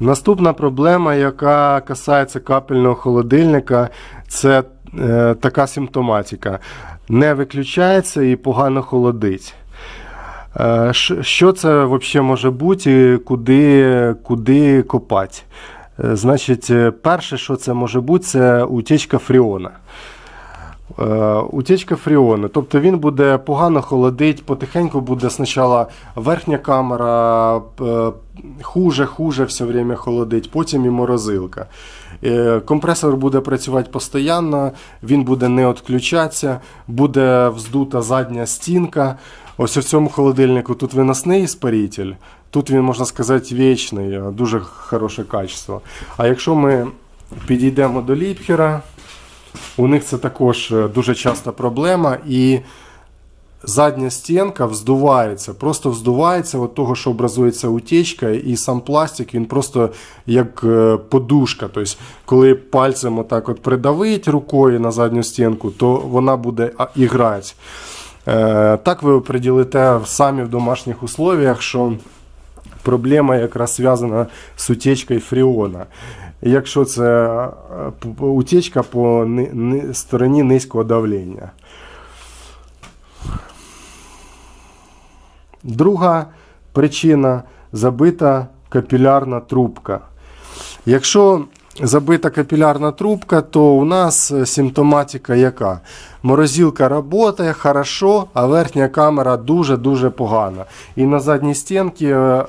Наступна проблема, яка касається капельного холодильника, це е, така симптоматика. Не виключається і погано холодить. Е, Що це взагалі може бути і куди, куди копати? Е, Значить, е, перше, що це може бути, це утічка фріона. Е, Утічка фріону. Тобто він буде погано холодить, потихеньку буде спочатку верхня камера е, хуже, хуже все время холодить, потім і морозилка. Е, Компресор буде працювати постійно, він буде не відключатися, буде вздута задня стінка. Ось у цьому холодильнику тут виносний іспаритель, тут він, можна сказати, вічний, дуже хороше качество. А якщо ми підійдемо до ліпхера, у них це також е, дуже часта проблема. І задня стінка вздувається, просто вздувається від того, що образується утічка, і сам пластик він просто як е, подушка. Тобто, коли пальцем отак от придавить рукою на задню стінку, то вона буде а, іграти. Е, Так ви оприділите самі в домашніх условиях, що проблема якраз зв'язана з утечкою фріона. Якщо це е, утечка по стороні низького давлення. Друга причина забита капілярна трубка. Якщо забита капілярна трубка, то у нас е, симптоматика яка? Морозилка працює хорошо, а верхня камера дуже-дуже погана. І на задній стінці е,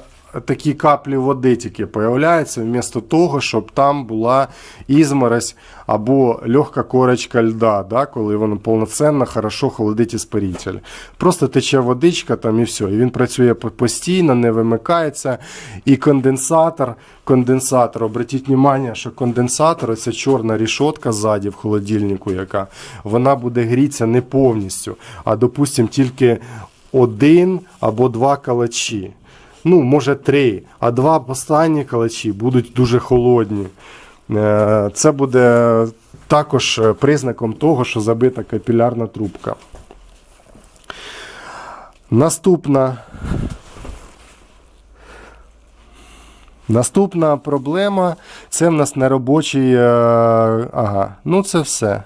такі каплі води тільки появляються, вмісто того, щоб там була ізморозь або легка корочка льда, да, коли воно повноцінно хорошо холодить іспаритель. Просто тече водичка там і все. І він працює постійно, не вимикається. І конденсатор, конденсатор, обратіть увагу, що конденсатор, це чорна рішотка ззаді в холодильнику, яка вона буде грітися не повністю, а допустим, тільки один або два калачі. Ну, може, три, а два останні калачі будуть дуже холодні. Е, Це буде також е, признаком того, що забита капілярна трубка. Наступна. Наступна проблема це в нас неробочий. е, Ага, ну це все.